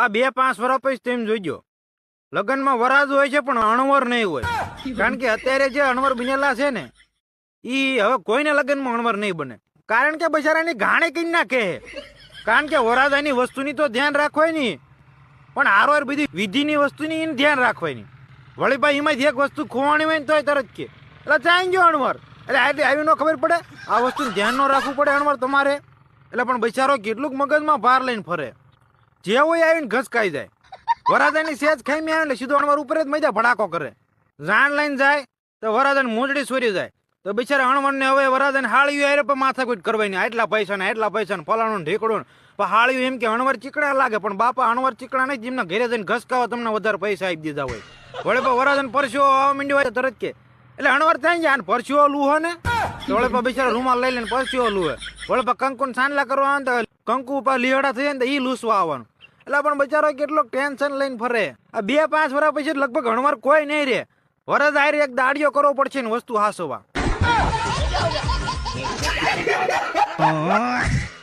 આ બે પાંચ વર્ષ પછી તેમ જોઈજો લગ્નમાં વરાજ હોય છે પણ અણવર નહીં હોય. કારણ કે અત્યારે જે અણવર બનેલા છે ને એ હવે કોઈને લગ્નમાં અણવર નહીં બને. કારણ કે બચારાની ઘાણે કઈ નાખે કારણ કે વરાજાની વસ્તુની તો ધ્યાન રાખવાય નહીં. પણ આરોર બધી વિધિની વસ્તુની એને ધ્યાન રાખવાય નહીં. વળી ભાઈ એમાંથી એક વસ્તુ ખોવાણી હોય ને તોય તરત કે, એટલે ચાઈ ગયો અણવર. એટલે આટલી આવી ન ખબર પડે. આ વસ્તુ ધ્યાન ન રાખવું પડે અણવર તમારે. એટલે પણ બિચારો કેટલુંક મગજમાં ભાર લઈને ફરે. જે હોય આવીને ઘસકાઈ જાય. વરાજાની સેજ ખાઈ આવે એટલે સીધો અણવર ઉપર જ મજા ભડાકો કરે. જાણ લઈને જાય તો વરાજાને મોજડી સોરી જાય. તો બિચારા અણવણને હવે વરાજાને હાળ્યું હારે પણ માથાકૂટ કરવાની નહીં આટલા પૈસા ને એટલા પૈસા ને ફલાણું ઢીકડું પણ હાળ્યું એમ કે અણવર ચીકડા લાગે, પણ બાપા અણવર ચીકડા નહીં, જેમના ઘરે જઈને ઘસકાવા તમને વધારે પૈસા આપી દીધા હોય. વળે પણ વરાજાને પરસ્યો આવવા માંડ્યો હોય તરત કે, એટલે અણવર થાય જાય પરસ્યો લુહો ને? વળે પણ બિચારા રૂમાલ લઈ લઈને પરસ્યો લુહે. વળે પણ કંકુન સાંડલા કરવા આવે કંકુ ઉપર લીહડા થઈ જાય ને ઈ લૂસવા આવવાનું. એટલે પણ બચારો કેટલો ટેન્શન લઈને ફરે. આ બે પાંચ વર્ષ પછી લગભગ ઘણવાર કોઈ નહીં રે વરસ આયરે એક દાડીઓ કરવો પડશે ને વસ્તુ હાસવા.